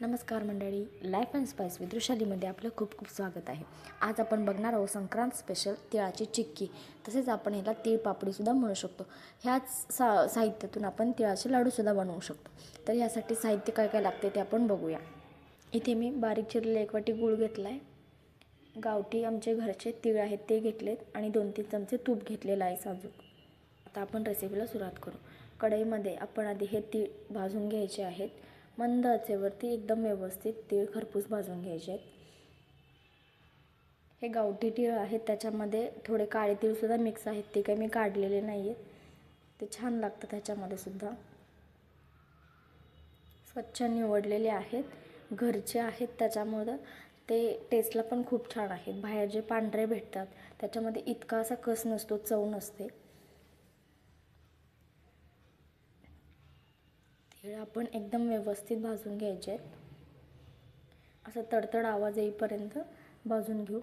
नमस्कार मंडळी life and spice with वृषालीमध्ये आपलं खूप खूप स्वागत आहे. आज आपण बघणार आहोत संक्रांत स्पेशल तिळाची चिक्की. तसेच आपण ह्याला तीळ पापडीसुद्धा म्हणू शकतो. ह्याच सा साहित्यातून आपण तिळाचे लाडूसुद्धा बनवू शकतो. तर ह्यासाठी साहित्य काय काय लागते ते आपण बघूया. इथे मी बारीक चिरलेले एक वाटी गूळ घेतला आहे गावठी आमचे घरचे तीळ आहेत ते घेतलेत आणि दोन तीन चमचे तूप घेतलेलं आहे साजूक. आता आपण रेसिपीला सुरुवात करू. कढईमध्ये आपण आधी हे तीळ भाजून घ्यायचे आहेत. मंद आचेवरती एकदम व्यवस्थित तीळ खरपूस भाजून घ्यायचे आहेत. हे गावठी तीळ आहेत त्याच्यामध्ये थोडे काळे तीळसुद्धा मिक्स आहेत ते काही मी काढलेले नाही आहेत ते छान लागतं त्याच्यामध्ये सुद्धा. स्वच्छ निवडलेले आहेत घरचे आहेत त्याच्यामुळं ते टेस्टला पण खूप छान आहेत. बाहेर जे पांढरे भेटतात त्याच्यामध्ये इतका असा कस नसतो चव नसते. केळं आपण एकदम व्यवस्थित भाजून घ्यायचे. आहेत असं तडतड आवाज येईपर्यंत भाजून घेऊ.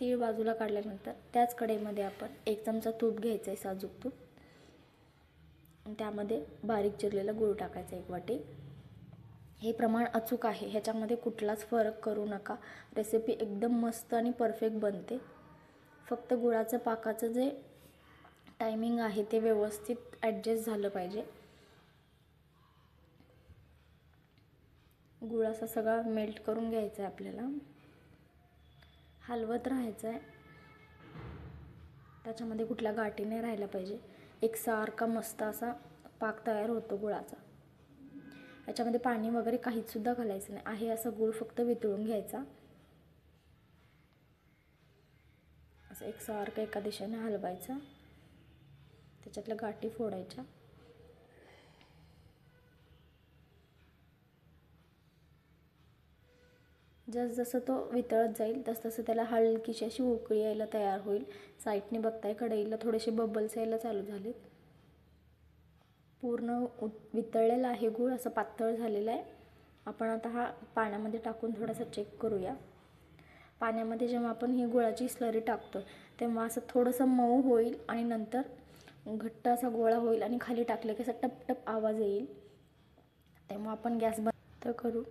तीळ बाजूला काढल्यानंतर त्याच कढईमध्ये आपण एक चमचा तूप घ्यायचं आहे साजूक तूप. त्यामध्ये बारीक चिरलेला गूळ टाकायचा एक वाटी. हे प्रमाण अचूक आहे. ह्याच्यामध्ये कुठलाच फरक करू नका. रेसिपी एकदम मस्त आणि परफेक्ट बनते. फक्त गुळाचं पाकाचं जे टायमिंग आहे ते व्यवस्थित ॲडजस्ट झालं पाहिजे. गुळ असा सगळा मेल्ट करून घ्यायचा आहे आपल्याला. हलवत राहायचं आहे त्याच्यामध्ये कुठल्या गाठी नाही राहायला पाहिजे. एक सारखा मस्त असा पाक तयार होतो गुळाचा. याच्यामध्ये पाणी वगैरे काहीचसुद्धा घालायचं नाही. आहे असा गुळ फक्त वितळून घ्यायचा. असं एक सारखं एका दिशेने हलवायचं. त्याच्यातल्या गाठी फोडायच्या. जसजसं तो वितळत जाईल तसतसं त्याला हलकीशी अशी उकळी यायला तयार होईल. साईडने बघताय कढईला थोडेसे बबल्स यायला चालू झालेत. पूर्ण वितळलेला आहे गूळ असं पातळ झालेलं आहे. आपण आता हा पाण्यामध्ये टाकून थोडासा चेक करूया. पाण्यामध्ये जेव्हा आपण ही गुळाची स्लरी टाकतो तेव्हा असं थोडंसं मऊ होईल आणि नंतर घट्ट असा गोळा होईल आणि खाली टाकलं की असा टप टप आवाज येईल. तेव्हा आपण गॅस बंद करू.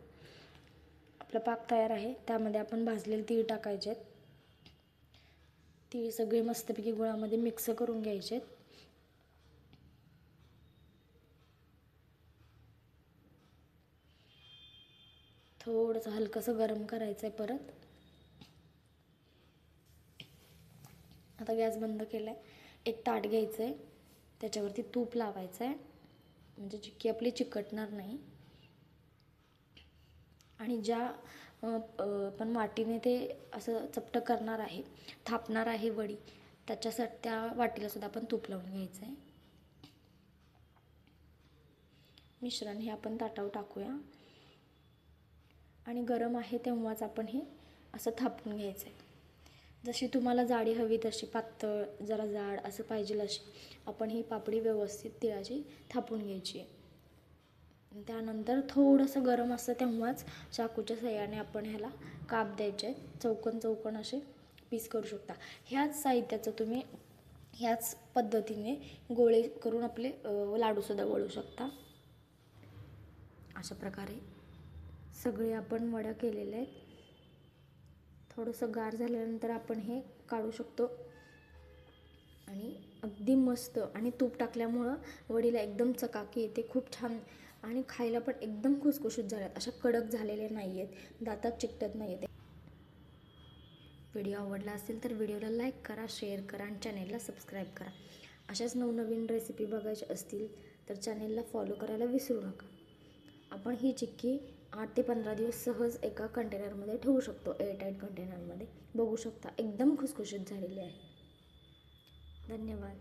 आपला पाक तयार आहे. त्यामध्ये आपण भाजलेले तीळ टाकायचे. आहेत तीळ सगळे मस्तपैकी गुळामध्ये मिक्स करून घ्यायचे. आहेत थोडंसं हलकंसं गरम करायचं आहे परत. आता गॅस बंद केला आहे एक ताट घ्यायचं आहे त्याच्यावरती तूप लावायचं आहे म्हणजे चिक्की आपली चिकटणार नाही. आणि ज्या पण वाटीने ते असं चपटं करणार आहे थापणार आहे वडी त्याच्यासाठी त्या वाटीला सुद्धा आपण तूप लावून घ्यायचं आहे मिश्रण हे आपण ताटावर टाकूया. आणि गरम आहे तेव्हाच आपण हे असं थापून घ्यायचं आहे जशी तुम्हाला जाडी हवी तशी पातळ जरा जाड असं पाहिजे अशी आपण ही पापडी व्यवस्थित तिळाची थापून घ्यायची. त्यानंतर थोडंसं गरम असतं तेव्हाच चाकूच्या सहाय्याने आपण ह्याला काप द्यायचे आहेत. चौकन चौकन असे पीस करू शकता. ह्याच साहित्याचं तुम्ही ह्याच पद्धतीने गोळे करून आपले लाडूसुद्धा वळू शकता. अशा प्रकारे सगळे आपण वड्या केलेल्या आहेत. थोडंसं गार झाल्यानंतर आपण हे काढू शकतो. आणि अगदी मस्त आणि तूप टाकल्यामुळं वडीला एकदम चकाकी येते खूप छान. आणि खायला पण एकदम खुसखुशीत झाल्यात अशा कडक झालेल्या नाही आहेत दातात चिकटत नाही आहेत व्हिडिओ आवडला असेल तर व्हिडिओला लाईक करा शेअर करा आणि चॅनेलला सबस्क्राईब करा. अशाच नवनवीन रेसिपी बघायच्या असतील तर चॅनेलला फॉलो करायला विसरू नका. आपण ही चिक्की आठ ते पंधरा दिवस सहज एका कंटेनरमध्ये ठेवू शकतो एअरटाईट कंटेनरमध्ये बघू शकता एकदम खुसखुशीत झालेली आहे. धन्यवाद.